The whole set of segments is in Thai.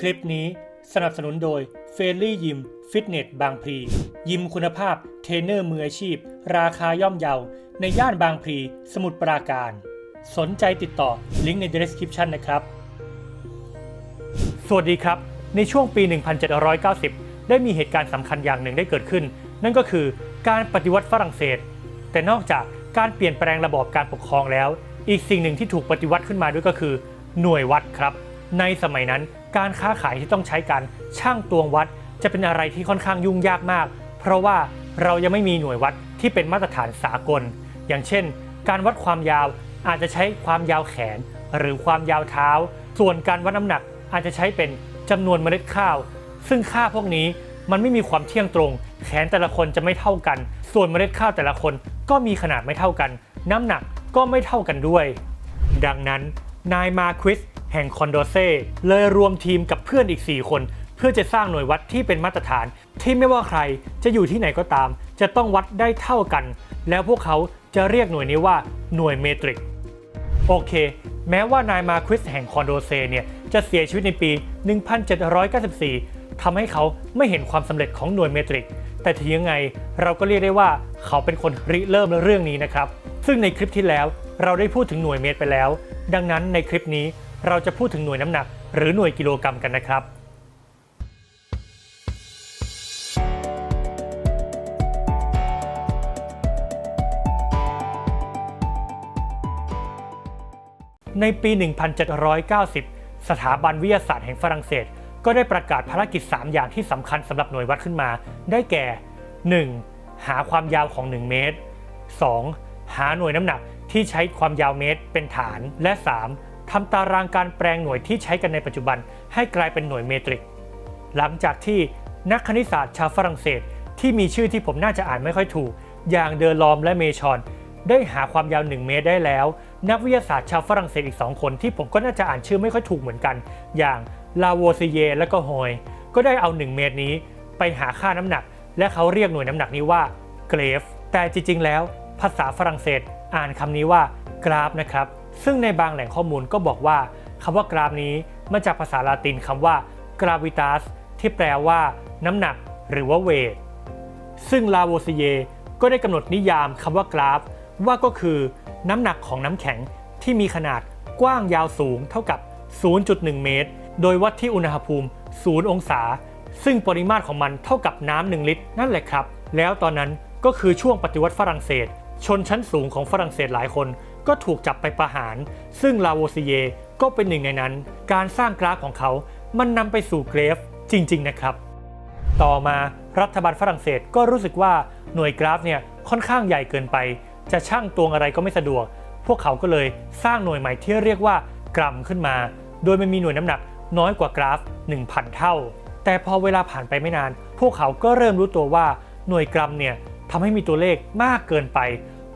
คลิปนี้สนับสนุนโดยเฟรลี่ยิมฟิตเนสบางพลียิมคุณภาพเทรนเนอร์มืออาชีพ ราคาย่อมเยา ในย่านบางพลีสมุทรปราการ สนใจติดต่อลิงก์ใน description นะครับ สวัสดีครับ ในช่วงปี 1790 ได้มีเหตุการณ์สำคัญอย่างหนึ่งได้เกิดขึ้น นั่นก็คือการปฏิวัติฝรั่งเศส แต่นอกจากการเปลี่ยนแปลงระบอบการปกครองแล้ว อีกสิ่งหนึ่งที่ถูกปฏิวัติขึ้นมาด้วยก็คือ หน่วยวัดครับ ในสมัยนั้น การค้าขายที่ต้องใช้การช่างตวงวัด จะเป็นอะไรที่ค่อนข้างยุ่งยากมาก เพราะว่าเรายังไม่มีหน่วยวัดที่เป็นมาตรฐานสากล อย่างเช่น การวัดความยาวอาจจะใช้ความยาวแขน หรือความยาวเท้า ส่วนการวัดน้ำหนักอาจจะใช้เป็นจำนวนเมล็ดข้าว ซึ่งค่าพวกนี้มันไม่มีความเที่ยงตรง แขนแต่ละคนจะไม่เท่ากัน ส่วนเมล็ดข้าวแต่ละคนก็มีขนาดไม่เท่ากัน น้ำหนักก็ไม่เท่ากันด้วย ดังนั้นนายมาควิส แห่งคอนโดเซ่เลยรวมทีมกับเพื่อนอีก 4 คน เพื่อจะสร้างหน่วยวัดที่เป็นมาตรฐาน ที่ไม่ว่าใครจะอยู่ที่ไหนก็ตาม จะต้องวัดได้เท่ากัน แล้วพวกเขาจะเรียกหน่วยนี้ว่าหน่วยเมตริกโอเค แม้ว่านายมาควิสแห่งคอนโดเซเนี่ยจะเสียชีวิตในปี 1794ทำให้เขาไม่เห็นความสำเร็จของหน่วยเมตริก แต่ถึงยังไงเราก็เรียกได้ว่าเขาเป็นคนริเริ่มเรื่องนี้นะครับ ซึ่งในคลิปที่แล้วเราได้พูดถึงหน่วยเมตรไปแล้ว ดังนั้นในคลิปนี้ เราจะพูดถึงหน่วยน้ำหนัก หรือหน่วยกิโลกรัมกันนะครับ ในปี 1790 สถาบันวิทยาศาสตร์แห่งฝรั่งเศส ก็ได้ประกาศภารกิจ 3 อย่างที่สำคัญสำหรับหน่วยวัดขึ้นมา ได้แก่ 1. หาความยาวของ 1 เมตร 2. หาหน่วยน้ำหนักที่ใช้ความยาวเมตรเป็นฐานและ 3. ทำตารางการแปลงหน่วยที่ใช้กันในปัจจุบัน ให้กลายเป็นหน่วยเมตริก หลังจากที่นักคณิตศาสตร์ชาวฝรั่งเศส ที่มีชื่อที่ผมน่าจะอ่านไม่ค่อยถูก อย่างเดอลอมและเมชอน ได้หาความยาว 1 เมตรได้แล้ว นักวิทยาศาสตร์ชาวฝรั่งเศสอีก 2 คนที่ผมก็น่าจะอ่านชื่อไม่ค่อยถูกเหมือนกัน อย่างลาโวซิเยและก็ฮอยก็ได้เอา 1 เมตรนี้ ไปหาค่าน้ำหนัก และเขาเรียกหน่วยน้ำหนักนี้ว่าเกรฟแต่จริงๆแล้ว ภาษาฝรั่งเศสอ่านคำนี้ว่ากราฟนะครับ ซึ่งในบางแหล่งข้อมูลก็บอกว่าคำว่ากราฟนี้มาจากภาษาลาตินคำว่า gravitas ที่แปลว่า น้ำหนัก หรือว่าเวทซึ่งลาโวซิเยก็ได้กำหนดนิยามคำว่ากราฟ ว่าก็คือน้ำหนักของน้ำแข็งที่มีขนาดกว้างยาวสูงเท่ากับ 0.1 เมตร โดยวัดที่อุณหภูมิ 0 องศา ซึ่งปริมาตรของมันเท่ากับน้ำ1ลิตร นั่นแหละครับ แล้วตอนนั้นก็คือช่วงปฏิวัติฝรั่งเศส ชนชั้นสูงของฝรั่งเศสหลายคน ก็ถูกจับไปประหาร ซึ่งลาโวซิเยก็เป็นหนึ่งในนั้น การสร้างกราฟของเขา มันนำไปสู่เกรฟจริง ๆ นะครับ ต่อมารัฐบาลฝรั่งเศสก็รู้สึกว่าหน่วยกราฟเนี่ยค่อนข้างใหญ่เกินไป จะช่างตวงอะไรก็ไม่สะดวก พวกเขาก็เลยสร้างหน่วยใหม่ที่เรียกว่ากรัมขึ้นมา โดยมันมีหน่วยน้ำหนักน้อยกว่ากราฟ 1,000 เท่า แต่พอเวลาผ่านไปไม่นาน พวกเขาก็เริ่มรู้ตัวว่าหน่วยกรัมเนี่ยทำให้มีตัวเลขมากเกินไป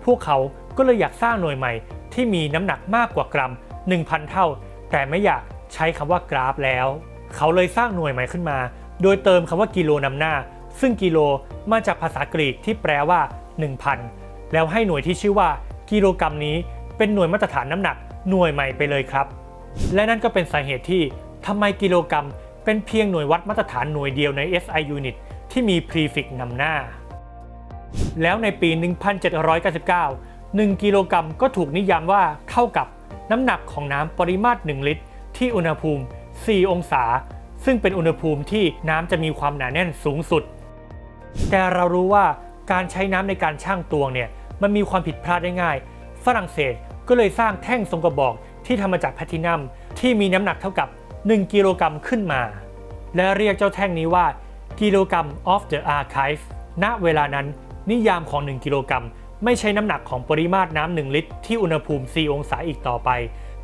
พวกเขา ก็เลยอยากสร้างหน่วยใหม่ที่มีน้ำหนักมากกว่ากรัม 1,000 เท่า แต่ไม่อยากใช้คำว่ากราฟแล้ว เขาเลยสร้างหน่วยใหม่ขึ้นมา โดยเติมคำว่ากิโลนำหน้า ซึ่งกิโลมาจากภาษากรีกที่แปลว่า 1,000 แล้วให้หน่วยที่ชื่อว่า กิโลกรัมนี้เป็นหน่วยมาตรฐานน้ำหนักหน่วยใหม่ไปเลยครับ และนั่นก็เป็นสาเหตุที่ทำไมกิโลกรัม เป็นเพียงหน่วยวัดมาตรฐานหน่วยเดียวใน SI unit ที่มี prefix นำหน้า แล้วในปี 1799 1 กิโลกรัมก็ถูกนิยามว่าเท่ากับน้ำหนักของน้ำปริมาตร 1 ลิตร ที่อุณหภูมิ 4 องศา ซึ่งเป็นอุณหภูมิที่น้ำจะมีความหนาแน่นสูงสุด แต่เรารู้ว่าการใช้น้ำในการช่างตวงเนี่ยมันมีความผิดพลาดได้ง่าย ฝรั่งเศสก็เลยสร้างแท่งทรงกระบอกที่ทำมาจากแพลตินัมที่มีน้ำหนักเท่ากับ 1 กิโลกรัมขึ้นมา และเรียกเจ้าแท่งนี้ว่ากิโลกรัม of the archive ณ เวลานั้นนิยามของ 1 กิโลกรัม ไม่ใช่น้ำหนักของปริมาตรน้ำ1ลิตร ที่อุณหภูมิ 4 องศาอีกต่อไป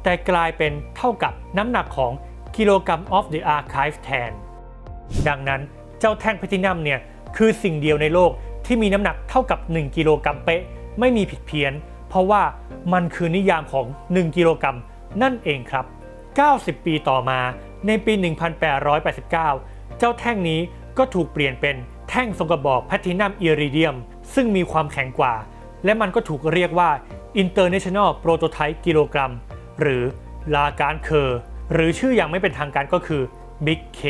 แต่กลายเป็นเท่ากับน้ำหนักของกิโลกรัม of the archive แทน ดังนั้นเจ้าแท่งแพลตินัมเนี่ยคือสิ่งเดียวในโลกที่มีน้ำหนักเท่ากับ 1 กิโลกรัมเป๊ะ ไม่มีผิดเพี้ยน เพราะว่ามันคือนิยามของ 1 กิโลกรัมนั่นเองครับ 90 ปีต่อมาในปี 1889 เจ้าแท่งนี้ก็ถูกเปลี่ยนเป็นแท่งทรงกระบอกแพลตินัมอิริเดียม ซึ่งมีความแข็งกว่า และมันก็ถูกเรียกว่า International Prototype กิโลกรัม หรือลาการเคอร์หรือชื่ออย่างไม่เป็นทางการก็คือ Big K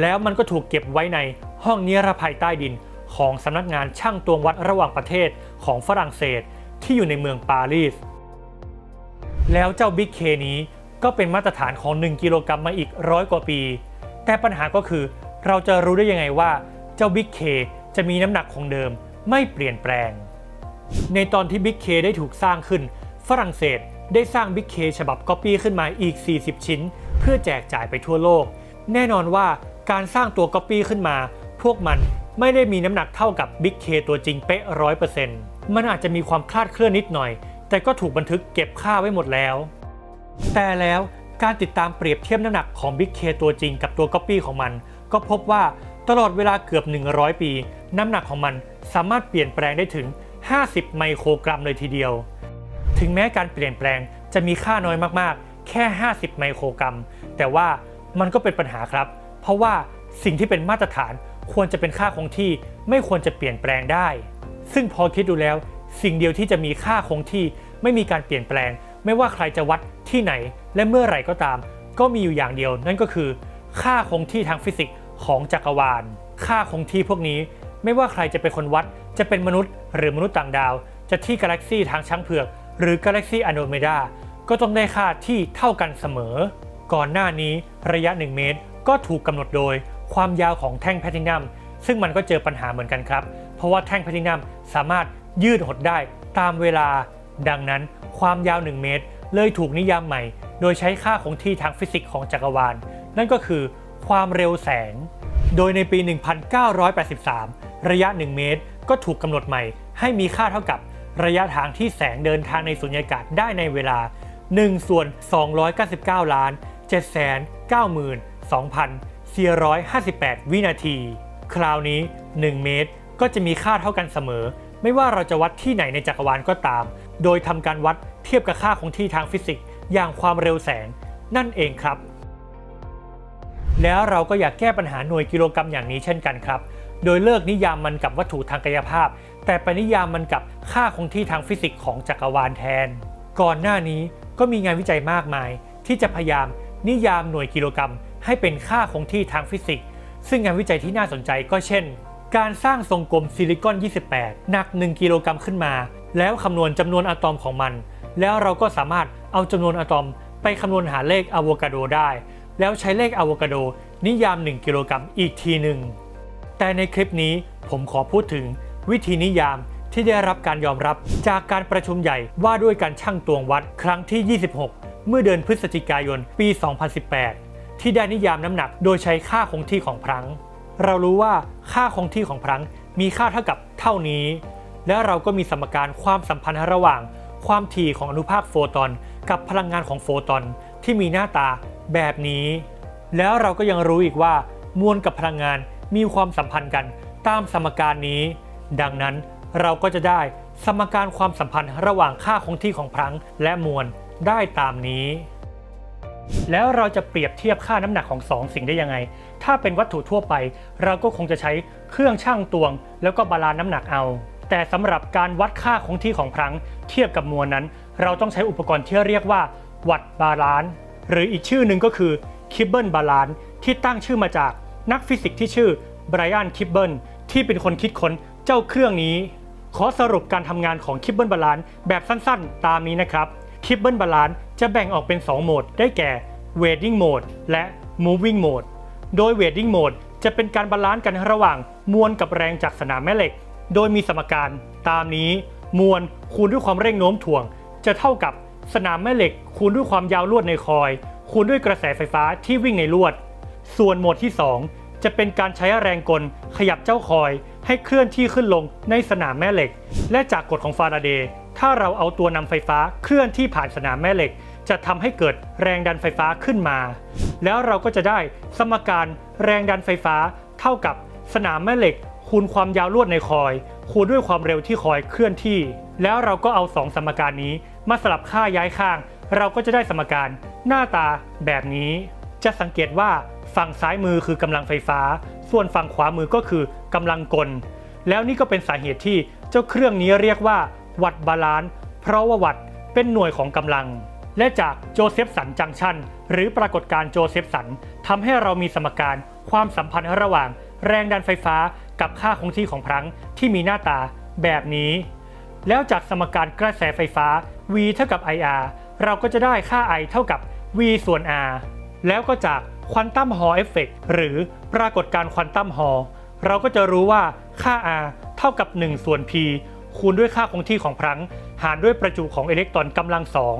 แล้วมันก็ถูกเก็บไว้ในห้องนิรภัยใต้ดินของสำนักงานช่างตวงวัดระหว่างประเทศของฝรั่งเศสที่อยู่ในเมืองปารีส แล้วเจ้า Big K นี้ก็เป็นมาตรฐานของ 1 กิโลกรัมมาอีกร้อยกว่าปี แต่ปัญหาก็คือเราจะรู้ได้ยังไงว่า เจ้า Big K จะมีน้ำหนักคงเดิมไม่เปลี่ยนแปลง ในตอนที่ Big K ได้ถูกสร้างขึ้น ฝรั่งเศสได้สร้าง Big K ฉบับก๊อปปี้ขึ้นมาอีก 40 ชิ้น เพื่อแจกจ่ายไปทั่วโลก แน่นอนว่าการสร้างตัวก๊อปปี้ขึ้นมา พวกมันไม่ได้มีน้ำหนักเท่ากับ Big K ตัวจริงเป๊ะร้อยเปอร์เซ็นต์มันอาจจะมีความคลาดเคลื่อนนิดหน่อย แต่ก็ถูกบันทึกเก็บค่าไว้หมดแล้ว แต่แล้วการติดตามเปรียบเทียบน้ำหนักของ Big K ตัวจริงกับตัวก๊อปปี้ของมัน ก็พบว่าตลอดเวลาเกือบ 100 ปี น้ำหนักของมันสามารถเปลี่ยนแปลงได้ถึง 50 ไมโครกรัมเลยทีเดียว ถึงแม้การเปลี่ยนแปลงจะมีค่าน้อยมากๆ แค่ 50 ไมโครกรัม แต่ว่ามันก็เป็นปัญหาครับ เพราะว่าสิ่งที่เป็นมาตรฐานควรจะเป็นค่าคงที่ไม่ควรจะเปลี่ยนแปลงได้ ซึ่งพอคิดดูแล้ว สิ่งเดียวที่จะมีค่าคงที่ไม่มีการเปลี่ยนแปลง ไม่ว่าใครจะวัดที่ไหนและเมื่อไหร่ก็ตาม ก็มีอยู่อย่างเดียว นั่นก็คือ ค่าคงที่ทางฟิสิกส์ของจักรวาล ค่าคงที่พวกนี้ไม่ว่าใครจะเป็นคนวัด จะเป็นมนุษย์หรือมนุษย์ต่างดาว จะที่กาแล็กซีทางช้างเผือก หรือกาแล็กซีอ n นโดเมดาก็ต้องได้ค่าที่เท่ากันเสมอ ก่อนหน้านี้ระยะ 1 เมตร ก็ถูกกำหนดโดยความยาวของแท่งแพลตินัม ซึ่งมันก็เจอปัญหาเหมือนกันครับ เพราะว่าแท่งแพลตินัมสามารถยืดหดได้ตามเวลา ดังนั้นความยาว 1 เมตร เลยถูกนิยามใหม่ โดยใช้ค่าคงที่ทางฟิสิกส์ของจักรวาล นั่นก็คือความเร็วแสง โดยในปี 1983 ระยะ 1 เมตร ก็ถูกกำหนดใหม่ให้มีค่าเท่ากับระยะทางที่แสงเดินทางในสุญญากาศได้ในเวลา1ส่วน299 ล้าน 792,458 วินาที คราวนี้ 1 เมตรก็จะมีค่าเท่ากันเสมอ ไม่ว่าเราจะวัดที่ไหนในจักรวาลก็ตาม โดยทำการวัดเทียบกับค่าคงที่ทางฟิสิกส์อย่างความเร็วแสงนั่นเองครับ แล้วเราก็อยากแก้ปัญหาหน่วยกิโลกรัมอย่างนี้เช่นกันครับ โดยเลิกนิยามมันกับวัตถุทางกายภาพ แต่ไปนิยามมันกับค่าคงที่ทางฟิสิกส์ของจักรวาลแทน ก่อนหน้านี้ก็มีงานวิจัยมากมาย ที่จะพยายามนิยามหน่วยกิโลกรัม ให้เป็นค่าคงที่ทางฟิสิกส์ซึ่งงานวิจัยที่น่าสนใจก็เช่น การสร้างทรงกลมซิลิคอน 28 หนัก 1 กิโลกรัมขึ้นมา แล้วคำนวณจำนวนอะตอมของมัน แล้วเราก็สามารถเอาจำนวนอะตอม ไปคำนวณหาเลขอะโวคาโดได้ แล้วใช้เลขอะโวคาโดนิยาม 1 กิโลกรัมอีกทีหนึ่ง แต่ในคลิปนี้ผมขอพูดถึงวิธีนิยามที่ได้รับการยอมรับจากการประชุมใหญ่ว่าด้วยการชั่งตวงวัดครั้งที่ 26 เมื่อเดือนพฤศจิกายนปี 2018 ที่ได้นิยามน้ำหนักโดยใช้ค่าคงที่ของพลัง เรารู้ว่าค่าคงที่ของพลังมีค่าเท่ากับเท่านี้ และเราก็มีสมการความสัมพันธ์ระหว่าง ความถี่ของอนุภาคโฟตอน กับพลังงานของโฟตอนที่มีหน้าตาแบบนี้ แล้วเราก็ยังรู้อีกว่ามวลกับพลังงาน มีความสัมพันธ์กันตามสมการนี้ ดังนั้นเราก็จะได้สมการความสัมพันธ์ระหว่างค่าคงที่ของพลังและมวลได้ตามนี้ แล้วเราจะเปรียบเทียบค่าน้ำหนักของสองสิ่งได้ยังไง ถ้าเป็นวัตถุทั่วไป เราก็คงจะใช้เครื่องชั่งตวง แล้วก็บาลานน้ำหนักเอา แต่สำหรับการวัดค่าคงที่ของพลังเทียบกับมวลนั้น เราต้องใช้อุปกรณ์ที่เรียกว่า วัดบาลานหรืออีกชื่อหนึ่งก็คือคิบเบิลบาลานที่ตั้งชื่อมาจาก นักฟิสิกส์ที่ชื่อไบรอันคิบเบิลที่เป็นคนคิดค้นเจ้าเครื่องนี้ ขอสรุปการทำงานของคิบเบิลบาลานซ์แบบสั้นๆ ตามนี้นะครับคิบเบิลบาลานซ์จะแบ่งออกเป็น 2 โหมด ได้แก่ Wading Mode และ Moving Mode โดย Wading Mode จะเป็นการบาลานซ์กันระหว่างมวลกับแรงจากสนามแม่เหล็ก โดยมีสมการ ตามนี้ มวลคูณด้วยความเร่งโน้มถ่วง จะเท่ากับสนามแม่เหล็ก คูณด้วยความยาวลวดในคอย คูณด้วยกระแสไฟฟ้าที่วิ่งในลวด ส่วนโหมดที่ 2 จะเป็นการใช้แรงกลขยับเจ้าคอยให้เคลื่อนที่ขึ้นลงในสนามแม่เหล็ก และจากกฎของฟาราเดย์ถ้าเราเอาตัวนำไฟฟ้าเคลื่อนที่ผ่านสนามแม่เหล็ก จะทำให้เกิดแรงดันไฟฟ้าขึ้นมา แล้วเราก็จะได้สมการแรงดันไฟฟ้า เท่ากับสนามแม่เหล็ก คูณความยาวลวดในคอย คูณด้วยความเร็วที่คอยเคลื่อนที่ แล้วเราก็เอา 2 สมการนี้มาสลับค่าย้ายข้าง เราก็จะได้สมการหน้าตาแบบนี้ จะสังเกตว่า ฝั่งซ้ายมือคือกำลังไฟฟ้า ส่วนฝั่งขวามือก็คือกำลังกล แล้วนี่ก็เป็นสาเหตุที่เจ้าเครื่องนี้เรียกว่าวัตต์บาลานซ์เพราะว่าวัตต์เป็นหน่วยของกำลัง และจากโจเซฟสันจังชันหรือปรากฏการโจเซฟสันทำให้เรามีสมการความสัมพันธ์ระหว่าง แรงดันไฟฟ้ากับค่าคงที่ของพลังที่มีหน้าตาแบบนี้ แล้วจากสมการกระแสไฟฟ้า V เท่ากับ IR เราก็จะได้ค่า I เท่ากับ V ส่วน R แล้วก็จาก ควอนตัมฮอลล์เอฟเฟกหรือปรากฏการณ์ควอนตัมฮอลล์เราก็จะรู้ว่าค่า R เท่ากับ 1 ส่วน P คูณด้วยค่าคงที่ของพลัง หารด้วยประจุของอิเล็กตรอนกำลังสอง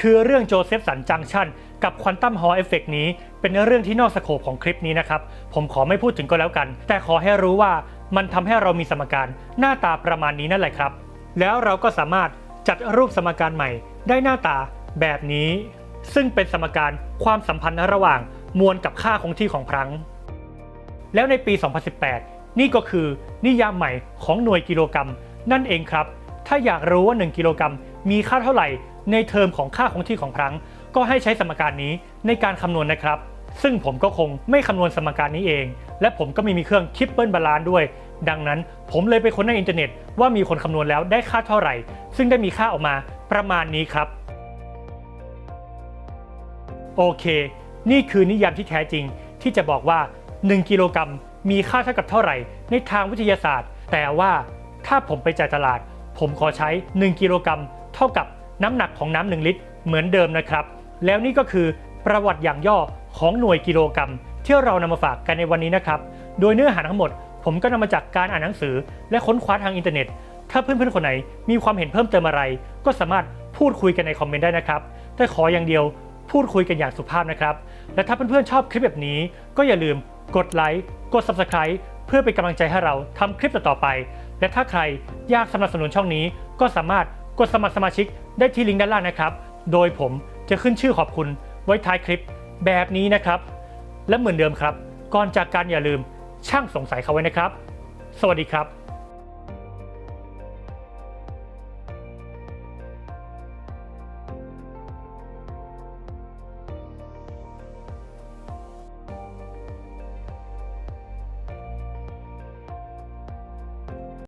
คือเรื่องโจเซฟสันจังชันกับควอนตัมฮอลล์เอฟเฟกนี้ เป็นเรื่องที่นอกสโคปของคลิปนี้นะครับ ผมขอไม่พูดถึงก็แล้วกัน แต่ขอให้รู้ว่ามันทำให้เรามีสมการหน้าตาประมาณนี้นั่นแหละครับ แล้วเราก็สามารถจัดรูปสมการใหม่ได้หน้าตาแบบนี้ ซึ่งเป็นสมการความสัมพันธ์ระหว่างมวลกับค่าคงที่ของพลัง แล้วในปี 2018 นี่ก็คือนิยามใหม่ของหน่วยกิโลกรัม นั่นเองครับ ถ้าอยากรู้ว่า 1 กิโลกรัมมีค่าเท่าไหร่ในเทอมของค่าคงที่ของพลัง ก็ให้ใช้สมการนี้ในการคำนวณนะครับ ซึ่งผมก็คงไม่คำนวณสมการนี้เอง และผมก็ไม่มีเครื่องคิปเปิลบาลานด้วย ดังนั้นผมเลยไปค้นในอินเทอร์เน็ตว่ามีคนคำนวณแล้วได้ค่าเท่าไหร่ ซึ่งได้มีค่าออกมาประมาณนี้ครับ โอเค นี่คือนิยามที่แท้จริง ที่จะบอกว่า 1 กิโลกรัมมีค่าเท่ากับเท่าไหร่ ในทางวิทยาศาสตร์ แต่ว่าถ้าผมไปจ่ายตลาด ผมขอใช้ 1 กิโลกรัมเท่ากับน้ำหนักของน้ำ1ลิตร เหมือนเดิมนะครับ แล้วนี่ก็คือประวัติอย่างย่อของหน่วยกิโลกรัมที่เรานำมาฝากกันในวันนี้นะครับ โดยเนื้อหาทั้งหมด ผมก็นำมาจากการอ่านหนังสือ และค้นคว้าทางอินเทอร์เน็ต ถ้าเพื่อนๆคนไหนมีความเห็นเพิ่มเติมอะไร ก็สามารถพูดคุยกันในคอมเมนต์ได้นะครับ แต่ขออย่างเดียว พูดคุยกันอย่างสุภาพนะครับ และถ้าเพื่อนๆชอบคลิปแบบนี้ ก็อย่าลืมกดไลค์กด Subscribe เพื่อเป็นกำลังใจให้เราทำคลิปต่อๆไป และถ้าใครอยากสนับสนุนช่องนี้ ก็สามารถกดสมัครสมาชิกได้ที่ลิงก์ด้านล่างนะครับ โดยผมจะขึ้นชื่อขอบคุณไว้ท้ายคลิปแบบนี้นะครับ และเหมือนเดิมครับ ก่อนจากการอย่าลืมช่างสงสัยเขาไว้นะครับ สวัสดีครับ